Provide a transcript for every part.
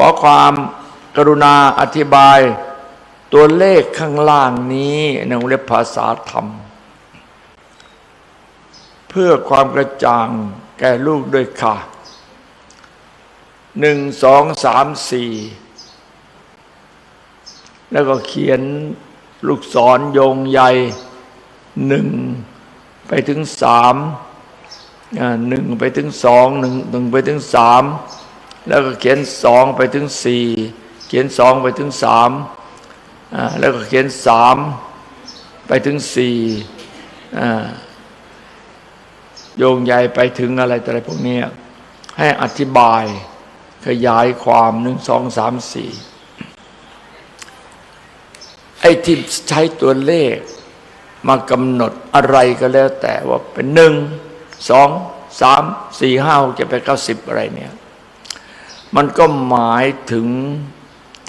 ขอความกรุณาอธิบาย ตัวเลขข้างล่างนี้ในวงเล็บภาษาธรรม เพื่อความกระจ่างแก่ลูกด้วยค่ะหนึ่งสองสามสี่แล้วก็เขียนลูกศรโยงใยหนึ่งไปถึงสามหนึ่งไปถึงสองหนึ่งหนึ่งไปถึงสาม แล้วก็เขียนสองไปถึงสี่เขียนสองไปถึงสามแล้วก็เขียนสามไปถึงสี่โยงใยไปถึงอะไรต่อะไรพวกนี้ให้อธิบายขยายความหนึ่งสองสามสี่ไอ้ที่ใช้ตัวเลขมากำหนดอะไรก็แล้วแต่ว่าเป็นหนึ่งสองสามสี่ห้าหกเจ็ดแปดเก้าสิบอะไรเนี่ย มันก็หมายถึง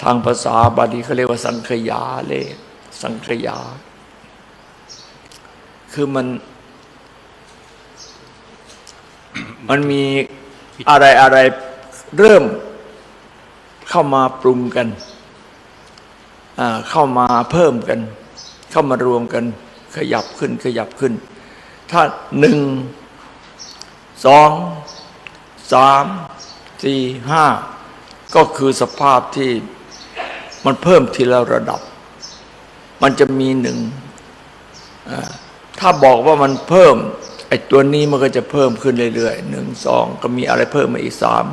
ทางภาษาบาลีเขาเรียกว่าสังขยาเลขสังขยา คือมัน มันมีอะไรอะไรเริ่มเข้ามาปรุงกันอ่าเข้ามาเพิ่มกัน เข้ามารวมกัน ขยับขึ้นขยับขึ้น ถ้าหนึ่งสองสาม สี่ห้าก็คือสภาพที่มันเพิ่มทีละระดับ มันจะมีหนึ่งถ้าบอกว่ามันเพิ่มไอ้ตัวนี้มันก็จะเพิ่มขึ้นเรื่อยๆหนึ่งสองก็มีอะไรเพิ่มมาอีกสาม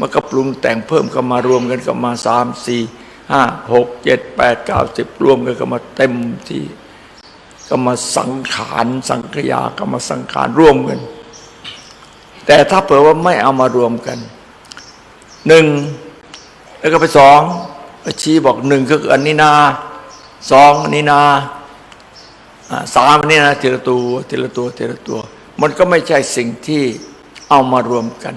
มันก็ปรุงแต่งเพิ่มเข้ามารวมกันก็มาสามสี่ห้าหกเจ็ดแปดเก้าสิบรวมกันก็มาเต็มที่ก็มาสังขารสังขยาก็มาสังขารร่วมกัน แต่ถ้าเผื่อว่าไม่เอามารวมกัน หนึ่งแล้วก็ไปสองชี้บอกหนึ่งก็คืออันนี้นาสองอันนี้นาอ่าสามอันนี้นะทีละตัวทีละตัวทีละตัว มันก็ไม่ใช่สิ่งที่เอามารวมกัน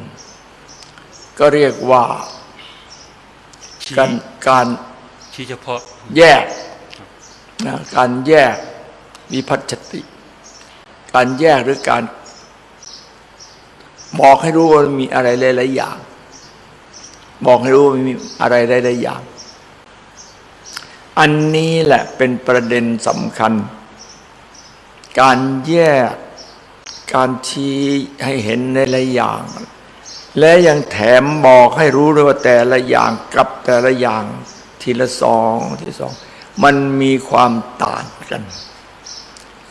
ก็เรียกว่าชี้การการชี้เฉพาะแยกนะการแยกวิพัชติ การแยกหรือการบอกให้รู้ว่ามีอะไรหลายๆอย่าง บอกให้รู้ว่ามีอะไรหลายๆอย่าง อันนี้แหละเป็นประเด็นสำคัญ การแยกการชี้ให้เห็นในหลายอย่าง และยังแถมบอกให้รู้ด้วยว่าแต่ละอย่างกับแต่ละอย่างทีละสองทีสอง มันมีความต่างกัน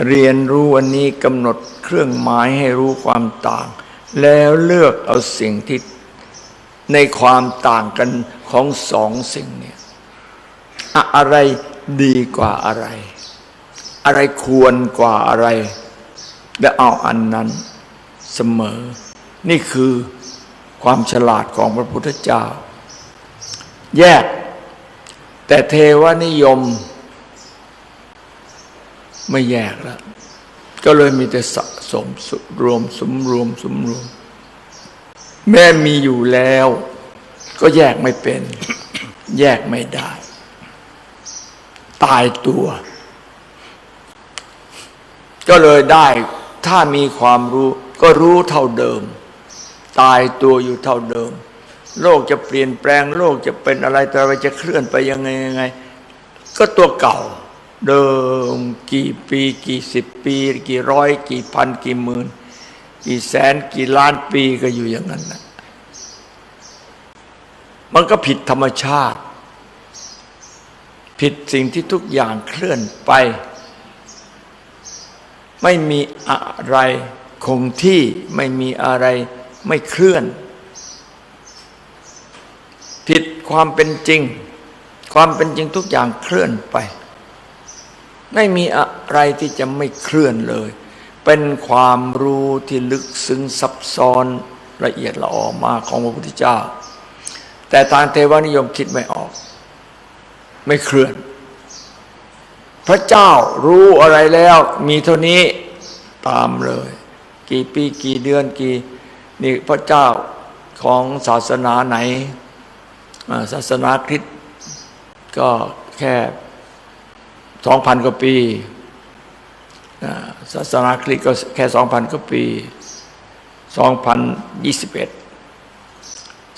เรียนรู้วันนี้กำหนดเครื่องหมายให้รู้ความต่าง แล้วเลือกเอาสิ่งที่ ในความต่างกันของสองสิ่งเนี่ยอะไรดีกว่าอะไร อะไรควรกว่าอะไร และเอาอันนั้นเสมอ นี่คือความฉลาดของพระพุทธเจ้า แยก แต่เทวนิยม ไม่แยกแล้ว ก็เลยมีแต่สะสมสุรวมสมรวมสมรวม แม้มีอยู่แล้ว ก็แยกไม่เป็น แยกไม่ได้ ตายตัว ก็เลยได้ถ้ามีความรู้ก็รู้เท่าเดิม ตายตัวอยู่เท่าเดิม โลกจะเปลี่ยนแปลง โลกจะเป็นอะไรแต่อะไรจะเคลื่อนไปยังไงยังไง ก็ตัวเก่า เดิม กี่ปี กี่สิบปี กี่ร้อย กี่พัน กี่หมื่น กี่แสนกี่ล้านปีก็อยู่อย่างนั้นนะมันก็ผิดธรรมชาติ ผิดสิ่งที่ทุกอย่างเคลื่อนไป ไม่มีอะไรคงที่ไม่มีอะไรไม่เคลื่อน ผิดความเป็นจริง ความเป็นจริงทุกอย่างเคลื่อนไป ไม่มีอะไรที่จะไม่เคลื่อนเลย เป็นความรู้ที่ลึกซึ้งซับซ้อนละเอียดละออมากของพระพุทธเจ้า แต่ทางเทวานิยมคิดไม่ออก ไม่เคลื่อน พระเจ้ารู้อะไรแล้วมีเท่านี้ตามเลย กี่ปีกี่เดือนกี่นี่พระเจ้าของศาสนาไหน ศาสนาคริสต์ก็แค่สองพันกว่าปี ศาสนาคริสต์ก็แค่สองพันกว่าปีสองพันยี่สิบเอ็ด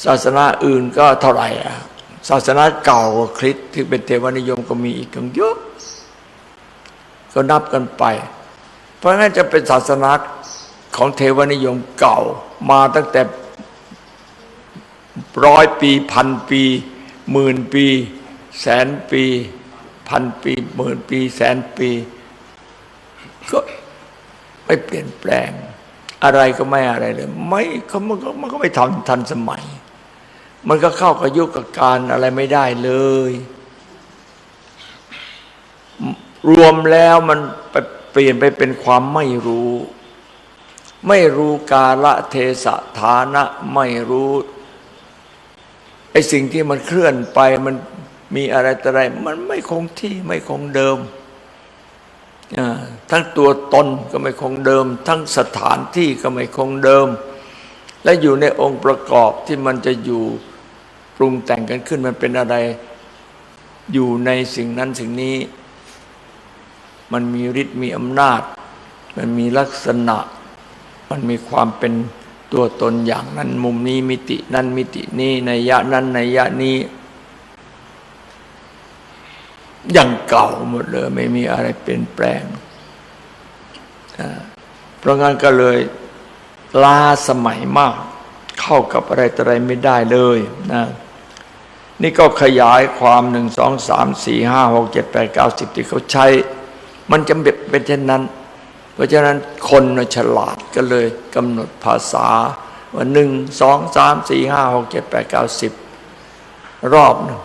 ศาสนาอื่นก็เท่าไหร่อะศาสนาเก่ากว่าคริสต์ที่เป็นเทวนิยมก็มีอีกตั้งเยอะก็นับกันไป เพราะงั้นจะเป็นศาสนาของเทวนิยมเก่ามาตั้งแต่ร้อยปีพันปีหมื่นปี แสนปี พันปีหมื่นปี แสนปี ก็ไม่เปลี่ยนแปลง อะไรก็ไม่อะไรเลย ไม่เขามันก็มันก็ไม่ทันทันสมัย มันก็เข้ากับยุคกับการอะไรไม่ได้เลย รวมแล้วมันไปเปลี่ยนไปเป็นความไม่รู้ ไม่รู้กาละเทศะฐานะไม่รู้ไอ้สิ่งที่มันเคลื่อนไปมันมีอะไรต่ออะไร มันไม่คงที่ไม่คงเดิม ทั้งตัวตนก็ไม่คงเดิม ทั้งสถานที่ก็ไม่คงเดิม และอยู่ในองค์ประกอบที่มันจะอยู่ปรุงแต่งกันขึ้นมันเป็นอะไรอยู่ในสิ่งนั้นสิ่งนี้ มันมีฤทธิ์มีอำนาจ มันมีลักษณะ มันมีความเป็นตัวตนอย่างนั้นมุมนี้มิตินั้นมิตินี้ในยะนั้นในยะนี้ อย่างเก่าหมดเลย ไม่มีอะไรเปลี่ยนแปลง เพราะงั้นก็เลยล้าสมัยมาก เข้ากับอะไรต่อะไรไม่ได้เลยนะนี่ก็ขยายความหนึ่งสองสามสี่ห้าหกเจ็ดแปดเก้าสิบที่เขาใช้ มันจำเป็นเป็นเช่นนั้น เพราะฉะนั้นคนน่ะฉลาดก็เลยกำหนดภาษา ว่าหนึ่งสองสามสี่ห้าหกเจ็ดแปดเก้าสิบรอบหนึ่ง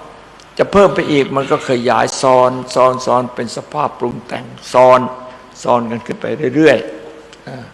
จะเพิ่มไปอีกมันก็ขยายซ้อนซ้อนซ้อนเป็นสภาพปรุงแต่งซ้อนซ้อนกันขึ้นไปเรื่อยๆ